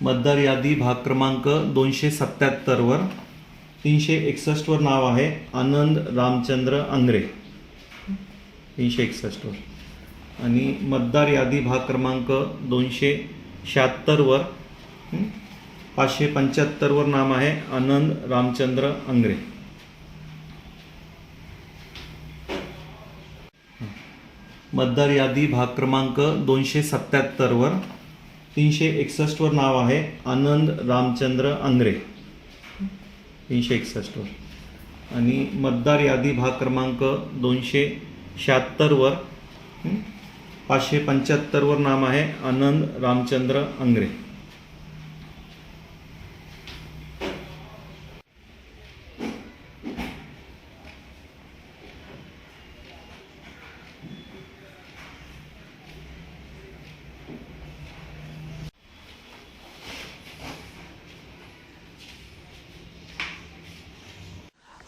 मतदार यादी भाग क्रमांक दोनशे सत्याहत्तरवर तीनशे एकसष्टवर नाव आहे आनंद रामचंद्र आंग्रे तीनशे एकसष्टवर आणि मतदार यादी भाग क्रमांक दोनशे शहात्तरवर पाचशे पंच्याहत्तरवर नाम आहे आनंद रामचंद्र आंग्रे मतदार यादी भाग क्रमांक दोनशे सत्याहत्तरवर तीनशे एकसष्टवर नाव आहे आनंद रामचंद्र आंग्रे तीनशे एकसष्टवर आणि मतदार यादी भाग क्रमांक दोनशे शहात्तरवर पाचशे पंच्याहत्तरवर नाम आहे आनंद रामचंद्र आंग्रे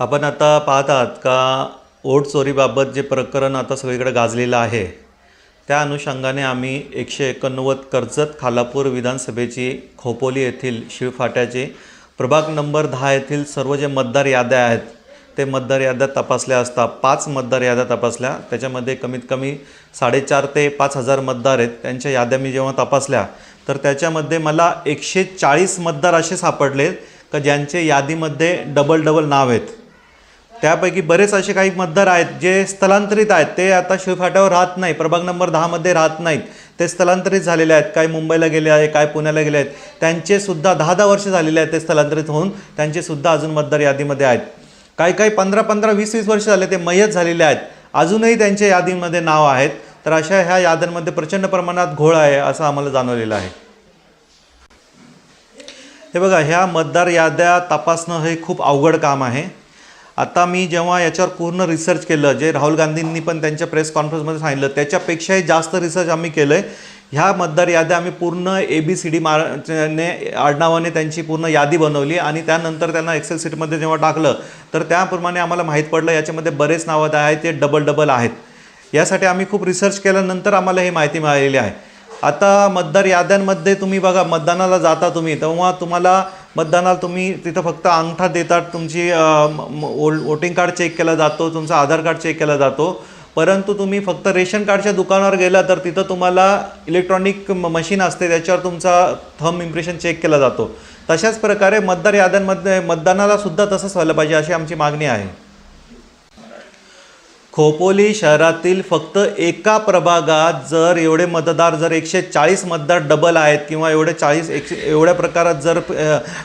आपण आता पाहत आहात का ओट चोरीबाबत जे प्रकरण आता सगळीकडे गाजलेलं आहे त्या अनुषंगाने आम्ही एकशे एकोणनव्वद कर्जत खालापूर विधानसभेची खोपोली येथील शिवफाट्याची प्रभाग नंबर दहा येथील सर्व जे मतदार याद्या आहेत ते मतदार याद्या तपासल्या असता पाच मतदार याद्या तपासल्या त्याच्यामध्ये कमीत कमी साडेचार ते पाच हजार मतदार आहेत त्यांच्या याद्या मी जेव्हा तपासल्या तर त्याच्यामध्ये मला एकशे चाळीस मतदार असे सापडले का ज्यांचे यादीमध्ये डबल डबल नाव आहेत. त्यापैकी बरेच असे काही मतदार आहेत जे स्थलांतरित आहेत. ते आता शिवफाट्यावर राहत नाही प्रभाग नंबर दहामध्ये राहत नाहीत. ते स्थलांतरित झालेले आहेत. काही मुंबईला गेले आहे काय पुण्याला गेले आहेत. त्यांचे सुद्धा दहा दहा वर्ष झालेले आहेत ते स्थलांतरित होऊन. त्यांचे सुद्धा अजून मतदार यादीमध्ये आहेत. काही काही पंधरा पंधरा वीस वीस वर्ष झाले ते मयत झालेले आहेत. अजूनही त्यांच्या यादीमध्ये नाव आहेत. तर अशा ह्या याद्यांमध्ये प्रचंड प्रमाणात घोळ आहे असं आम्हाला जाणवलेलं आहे. हे बघा ह्या मतदार याद्या तपासणं हे खूप अवघड काम आहे. आता मी जेव्हा याच्यावर पूर्ण रिसर्च केलं जे राहुल गांधींनी पण त्यांच्या प्रेस कॉन्फरन्समध्ये सांगितलं त्याच्यापेक्षाही जास्त रिसर्च आम्ही केलं आहे ह्या मतदार याद्या आम्ही पूर्ण ए बी सी डी मारने आडनावाने त्यांची पूर्ण यादी बनवली आणि त्यानंतर त्यांना एक्सेल सीटमध्ये जेव्हा टाकलं तर त्याप्रमाणे आम्हाला माहीत पडलं याच्यामध्ये बरेच नावं आहेत ते डबल डबल आहेत. यासाठी आम्ही खूप रिसर्च केल्यानंतर आम्हाला ही माहिती मिळालेली आहे. आता मतदार याद्यांमध्ये तुम्ही बघा मतदानाला जाता तुम्ही तेव्हा तुम्हाला मतदानाला तुम्ही तिथं फक्त अंगठा देतात तुमची वोटिंग कार्ड चेक केला जातो तुमचा आधार कार्ड चेक केला जातो परंतु तुम्ही फक्त रेशन कार्डच्या दुकानावर गेला तर तिथं तुम्हाला इलेक्ट्रॉनिक मशीन असते त्याच्यावर तुमचा थम इम्प्रेशन चेक केला जातो. तशाच प्रकारे मतदार याद्यांमध्ये मतदानाला सुद्धा तसंच व्हायला पाहिजे अशी आमची मागणी आहे. खोपोली शहरातील फक्त एका प्रभागात जर एवढे मतदार जर एकशे चाळीस मतदार डबल आहेत किंवा एवढे चाळीस एकशे एवढ्या प्रकारात जर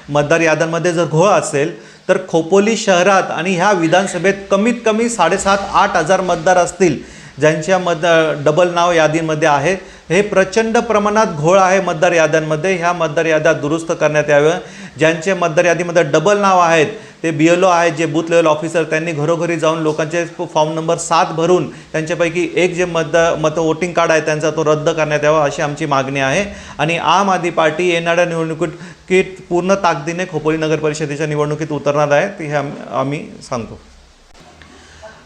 मतदार याद्यांमध्ये जर घोळ असेल तर खोपोली शहरात आणि ह्या विधानसभेत कमीत कमी साडेसात आठ हजार मतदार असतील. ज्यांच्या मत डबल नाव यादीमध्ये आहे. हे प्रचंड प्रमाणात घोळ आहे मतदार याद्यांमध्ये. ह्या मतदार याद्या दुरुस्त करण्यात याव्या. ज्यांचे मतदार यादीमध्ये डबल नाव आहेत ते बी एल ओ आहेत जे बूथ लेवल ऑफिसर त्यांनी घरोघरी जाऊन लोकांचे फॉर्म नंबर सात भरून त्यांच्यापैकी एक जे मत मत वोटिंग कार्ड आहे त्यांचा तो रद्द करण्यात यावा अशी आमची मागणी आहे. आणि आम आदमी पार्टी येणाऱ्या निवडणुकीत की पूर्ण ताकदीने खोपोली नगर परिषदेच्या निवडणुकीत उतरणार आहे ते हे आम- आम्ही सांगतो.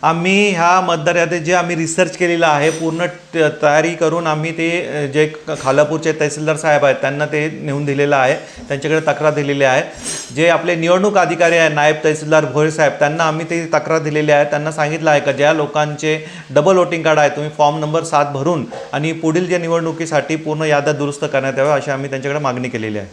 आम्ही ह्या मतदार यादीत जे आम्ही रिसर्च केलेलं आहे पूर्ण त- तयारी करून आम्ही ते जे खालापूरचे तहसीलदार साहेब आहेत त्यांना ते नेऊन दिलेलं आहे त्यांच्याकडे तक्रार दिलेली आहे. जे आपले निवडणूक अधिकारी आहे नायब तहसीलदार भोयर साहेब त्यांना आम्ही ते तक्रार दिलेली आहे. त्यांना सांगितलं आहे का ज्या लोकांचे डबल वोटिंग कार्ड आहे तुम्ही फॉर्म नंबर सात भरून आणि पुढील जे निवडणुकीसाठी पूर्ण याद्या दुरुस्त करण्यात याव्या अशी आम्ही त्यांच्याकडे मागणी केलेली आहे.